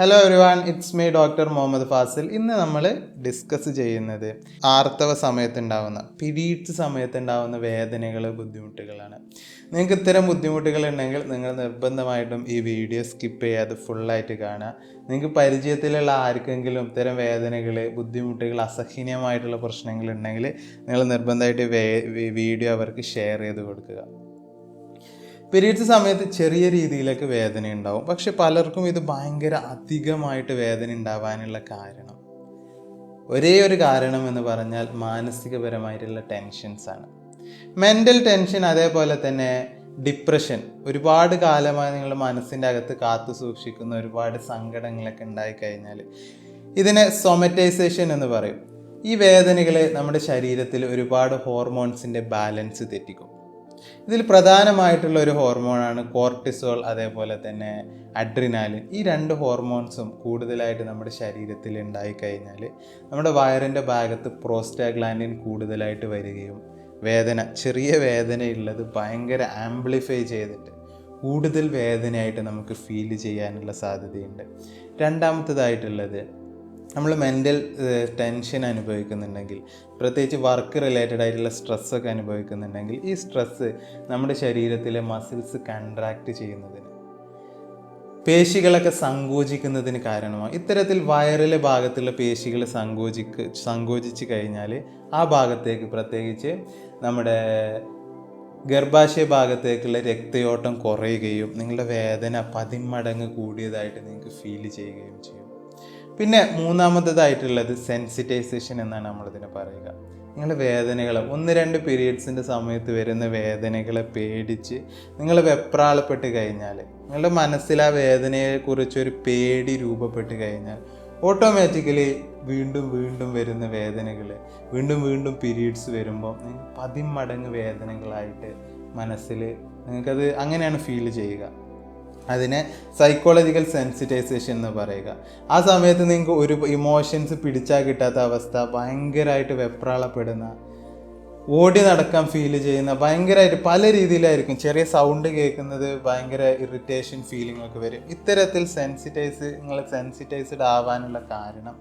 Hello everyone it's me doctor Muhammad Fasil ഇന്ന് നമ്മൾ discuss ചെയ്യുന്നത് ആർത്തവ സമയത്തുണ്ടാവുന്ന പിരീഡ്സ് സമയത്തുണ്ടാവുന്ന വേദനകൾ ബുദ്ധിമുട്ടുകളാണ്. നിങ്ങൾക്ക് ഇത്തരം ബുദ്ധിമുട്ടുകൾ ഉണ്ടെങ്കിൽ നിങ്ങൾ നിർബന്ധമായിട്ടും ഈ വീഡിയോ സ്കിപ്പ് ചെയ്യാതെ ഫുള്ളായിട്ട് കാണുക. നിങ്ങൾക്ക് പരിചയത്തിലുള്ള ആർക്കെങ്കിലും ഇത്തരം വേദനകൾ ബുദ്ധിമുട്ടുകൾ അസഹനീയമായിട്ടുള്ള പ്രശ്നങ്ങൾ ഉണ്ടെങ്കിൽ നിങ്ങൾ നിർബന്ധമായിട്ട് വീഡിയോ അവർക്ക് ഷെയർ ചെയ്ത് കൊടുക്കുക. പീരീഡ്സ് സമയത്ത് ചെറിയ രീതിയിലൊക്കെ വേദന ഉണ്ടാവും. പക്ഷെ പലർക്കും ഇത് ഭയങ്കര അധികമായിട്ട് വേദന ഉണ്ടാവാനുള്ള കാരണം. ഒരേ ഒരു കാരണം എന്ന് പറഞ്ഞാൽ മാനസികപരമായിട്ടുള്ള ടെൻഷൻസ് ആണ്. മെന്റൽ ടെൻഷൻ അതേപോലെ തന്നെ ഡിപ്രഷൻ ഒരുപാട് കാലമായി നിങ്ങൾ മനസ്സിന്റെ അകത്ത് കാത്തു സൂക്ഷിക്കുന്ന ഒരുപാട് സങ്കടങ്ങളൊക്കെ ഉണ്ടായിക്കഴിഞ്ഞാൽ ഇതിനെ സൊമറ്റൈസേഷൻ എന്ന് പറയും. ഈ വേദനകൾ നമ്മുടെ ശരീരത്തിൽ ഒരുപാട് ഹോർമോൺസിന്റെ ബാലൻസ് തെറ്റിക്കും. ഇതിൽ പ്രധാനമായിട്ടുള്ള ഒരു ഹോർമോണാണ് കോർട്ടിസോൾ അതേപോലെ തന്നെ അഡ്രിനാലിൻ. ഈ രണ്ട് ഹോർമോൺസും കൂടുതലായിട്ട് നമ്മുടെ ശരീരത്തിൽ ഉണ്ടായിക്കഴിഞ്ഞാൽ നമ്മുടെ വയറിന്റെ ഭാഗത്ത് പ്രോസ്റ്റാഗ്ലാൻഡിൻ കൂടുതലായിട്ട് വരികയും വേദന ചെറിയ വേദനയുള്ളത് ഭയങ്കര ആംപ്ലിഫൈ ചെയ്തിട്ട് കൂടുതൽ വേദനയായിട്ട് നമുക്ക് ഫീൽ ചെയ്യാനുള്ള സാധ്യതയുണ്ട്. രണ്ടാമത്തതായിട്ടുള്ളത് നമ്മൾ മെന്റൽ ടെൻഷൻ അനുഭവിക്കുന്നുണ്ടെങ്കിൽ പ്രത്യേകിച്ച് വർക്ക് റിലേറ്റഡ് ആയിട്ടുള്ള സ്ട്രെസ്സൊക്കെ അനുഭവിക്കുന്നുണ്ടെങ്കിൽ ഈ സ്ട്രെസ്സ് നമ്മുടെ ശരീരത്തിലെ മസിൽസ് കൺട്രാക്റ്റ് ചെയ്യുന്നതിന് പേശികളൊക്കെ സങ്കോചിക്കുന്നതിന് കാരണമാണ് ഇത്തരത്തിൽ വയറിലെ ഭാഗത്തുള്ള പേശികൾ സങ്കോചിക്ക് സങ്കോചിച്ച് കഴിഞ്ഞാൽ ആ ഭാഗത്തേക്ക് പ്രത്യേകിച്ച് നമ്മുടെ ഗർഭാശയ ഭാഗത്തേക്കുള്ള രക്തയോട്ടം കുറയുകയും നിങ്ങളുടെ വേദന പതിമടങ്ങ് കൂടിയതായിട്ട് നിങ്ങൾക്ക് ഫീൽ ചെയ്യുകയും ചെയ്യും. പിന്നെ മൂന്നാമത്തേതായിട്ടുള്ളത് സെൻസിറ്റൈസേഷൻ എന്നാണ് നമ്മളിതിനെ പറയുക. നിങ്ങൾ വേദനകൾ ഒന്ന് രണ്ട് പീരീഡ്സിന്റെ സമയത്ത് വരുന്ന വേദനകളെ പേടിച്ച് നിങ്ങൾ വെപ്രാളപ്പെട്ട് കഴിഞ്ഞാൽ നിങ്ങളുടെ മനസ്സിൽ ആ വേദനയെക്കുറിച്ചൊരു പേടി രൂപപ്പെട്ട് കഴിഞ്ഞാൽ ഓട്ടോമാറ്റിക്കലി വീണ്ടും വീണ്ടും വരുന്ന വേദനകൾ വീണ്ടും വീണ്ടും പീരീഡ്സ് വരുമ്പോൾ പതിമടങ്ങ് വേദനകളായിട്ട് മനസ്സിൽ നിങ്ങൾക്കത് അങ്ങനെയാണ് ഫീൽ ചെയ്യുക. അതിനെ സൈക്കോളജിക്കൽ സെൻസിറ്റൈസേഷൻ എന്ന് പറയുക. ആ സമയത്ത് നിങ്ങൾക്ക് ഒരു ഇമോഷൻസ് പിടിച്ചാൽ കിട്ടാത്ത അവസ്ഥ ഭയങ്കരമായിട്ട് വെപ്രാളപ്പെടുന്ന ഓടി നടക്കാൻ ഫീൽ ചെയ്യുന്ന ഭയങ്കരമായിട്ട് പല രീതിയിലായിരിക്കും. ചെറിയ സൗണ്ട് കേൾക്കുന്നത് ഭയങ്കര ഇറിറ്റേഷൻ ഫീലിംഗ് ഒക്കെ വരും. ഇത്തരത്തിൽ സെൻസിറ്റൈസ് നിങ്ങൾ സെൻസിറ്റൈസ്ഡ് ആവാനുള്ള കാരണം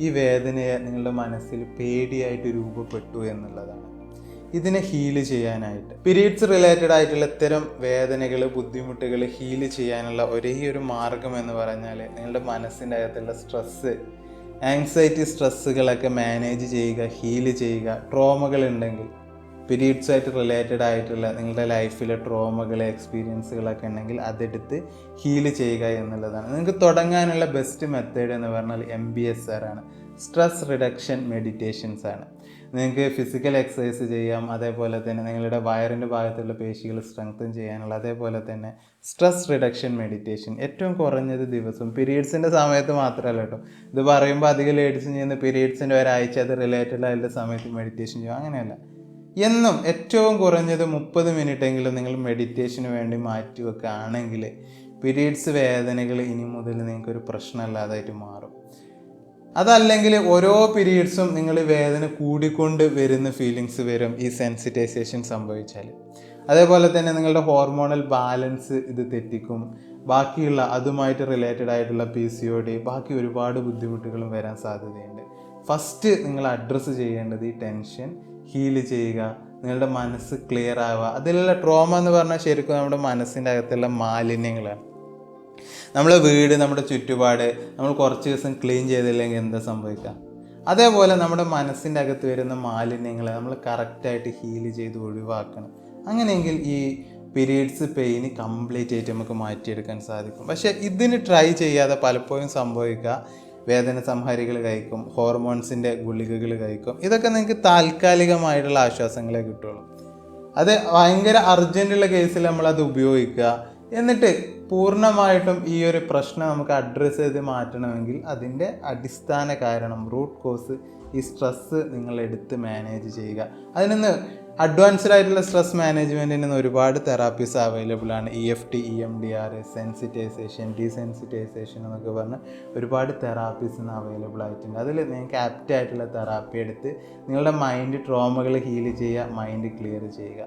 ഈ വേദനയെ നിങ്ങളുടെ മനസ്സിൽ പേടിയായിട്ട് രൂപപ്പെട്ടു എന്നുള്ളതാണ്. ഇതിനെ ഹീൽ ചെയ്യാനായിട്ട്. പീരീഡ്സ് റിലേറ്റഡ് ആയിട്ടുള്ള ഇത്തരം വേദനകൾ ബുദ്ധിമുട്ടുകൾ ഹീൽ ചെയ്യാനുള്ള ഒരേ ഒരു മാർഗം എന്ന് പറഞ്ഞാൽ നിങ്ങളുടെ മനസ്സിന്റെ അകത്തുള്ള സ്ട്രെസ്സ് ആങ്സൈറ്റി സ്ട്രെസ്സുകളൊക്കെ മാനേജ് ചെയ്യുക ഹീൽ ചെയ്യുക. ട്രോമകൾ ഉണ്ടെങ്കിൽ പീരീഡ്സായിട്ട് റിലേറ്റഡ് ആയിട്ടുള്ള നിങ്ങളുടെ ലൈഫിലെ ട്രോമകൾ എക്സ്പീരിയൻസുകളൊക്കെ ഉണ്ടെങ്കിൽ അതെടുത്ത് ഹീൽ ചെയ്യുക എന്നുള്ളതാണ്. നിങ്ങൾക്ക് തുടങ്ങാനുള്ള ബെസ്റ്റ് മെത്തേഡ് എന്ന് പറഞ്ഞാൽ എം ബി എസ് ആർ ആണ്. സ്ട്രെസ് റിഡക്ഷൻ മെഡിറ്റേഷൻസ് ആണ് നിങ്ങൾക്ക് ഫിസിക്കൽ എക്സസൈസ് ചെയ്യാം അതേപോലെ തന്നെ നിങ്ങളുടെ വയറിന്റെ ഭാഗത്തുള്ള പേശികൾ സ്ട്രെങ്തൻ ചെയ്യാനുള്ള അതേപോലെ തന്നെ സ്ട്രെസ് റിഡക്ഷൻ മെഡിറ്റേഷൻ. ഏറ്റവും കുറഞ്ഞത് ദിവസം പീരീഡ്സിന്റെ സമയത്ത് മാത്രമല്ല കേട്ടോ. ഇത് പറയുമ്പോൾ അധികം ലേഡീസ് ചെയ്യുന്ന പീരീഡ്സിന്റെ ഒരാഴ്ച അത് റിലേറ്റഡ് ആയിട്ടുള്ള സമയത്ത് മെഡിറ്റേഷൻ ചെയ്യും. അങ്ങനെയല്ല. എന്നും ഏറ്റവും കുറഞ്ഞത് മുപ്പത് മിനിറ്റ് എങ്കിലും നിങ്ങൾ മെഡിറ്റേഷന് വേണ്ടി മാറ്റി വെക്കുകയാണെങ്കിൽ പീരീഡ്സ് വേദനകൾ ഇനി മുതൽ നിങ്ങൾക്കൊരു പ്രശ്നമല്ലാതായിട്ട് മാറും. അതല്ലെങ്കിൽ ഓരോ പീരീഡ്സും നിങ്ങൾ വേദന കൂടിക്കൊണ്ട് വരുന്ന ഫീലിങ്സ് വരും ഈ സെൻസിറ്റൈസേഷൻ സംഭവിച്ചാൽ അതേപോലെ തന്നെ നിങ്ങളുടെ ഹോർമോണൽ ബാലൻസ് ഇത് തെറ്റിക്കും. ബാക്കിയുള്ള അതുമായിട്ട് റിലേറ്റഡ് ആയിട്ടുള്ള പി സി ഒ ഡി ബാക്കി ഒരുപാട് ബുദ്ധിമുട്ടുകളും വരാൻ സാധ്യതയുണ്ട്. ഫസ്റ്റ് നിങ്ങൾ അഡ്രസ്സ് ചെയ്യേണ്ടത് ഈ ടെൻഷൻ ഹീൽ ചെയ്യുക നിങ്ങളുടെ മനസ്സ് ക്ലിയർ ആവുക. അതിലുള്ള ട്രോമ എന്ന് പറഞ്ഞാൽ ശരിക്കും നമ്മുടെ മനസ്സിന്റെ അകത്തുള്ള മാലിന്യങ്ങളാണ്. നമ്മളെ വീട് നമ്മുടെ ചുറ്റുപാട് നമ്മൾ കുറച്ച് ദിവസം ക്ലീൻ ചെയ്തില്ലെങ്കിൽ എന്താ സംഭവിക്കുക? അതേപോലെ നമ്മുടെ മനസ്സിന്റെ അകത്ത് വരുന്ന മാലിന്യങ്ങളെ നമ്മൾ കറക്റ്റായിട്ട് ഹീൽ ചെയ്ത് ഒഴിവാക്കണം. അങ്ങനെയെങ്കിൽ ഈ പീരീഡ്സ് പെയിന് കംപ്ലീറ്റ് ആയിട്ട് നമുക്ക് മാറ്റിയെടുക്കാൻ സാധിക്കും. പക്ഷേ ഇതിന് ട്രൈ ചെയ്യാതെ പലപ്പോഴും സംഭവിക്കുക വേദന സംഹാരികൾ കഴിക്കും ഹോർമോൺസിന്റെ ഗുളികകൾ കഴിക്കും. ഇതൊക്കെ നിങ്ങൾക്ക് താൽക്കാലികമായിട്ടുള്ള ആശ്വാസങ്ങളെ കിട്ടുള്ളൂ. അത് ഭയങ്കര അർജന്റുള്ള കേസിൽ നമ്മളത് ഉപയോഗിക്കുക. എന്നിട്ട് പൂർണമായിട്ടും ഈ ഒരു പ്രശ്നം നമുക്ക് അഡ്രസ്സ് ചെയ്ത് മാറ്റണമെങ്കിൽ അതിന്റെ അടിസ്ഥാന കാരണം റൂട്ട് കോസ് ഈ സ്ട്രെസ്സ് നിങ്ങൾ എടുത്ത് മാനേജ് ചെയ്യുക. അതിനൊന്ന് അഡ്വാൻസ്ഡ് ആയിട്ടുള്ള സ്ട്രെസ് മാനേജ്മെന്റിന് ഒരുപാട് തെറാപ്പീസ് അവൈലബിൾ ആണ്. E F T E M D R sensitisation desensitisation എന്നൊക്കെ പറഞ്ഞ് ഒരുപാട് തെറാപ്പീസ് ഇന്ന് അവൈലബിൾ ആയിട്ടുണ്ട്. അതിൽ നിങ്ങൾക്ക് ആപ്റ്റ് ആയിട്ടുള്ള തെറാപ്പി എടുത്ത് നിങ്ങളുടെ മൈൻഡ് ട്രോമകൾ ഹീൽ ചെയ്യുക മൈൻഡ് ക്ലിയർ ചെയ്യുക.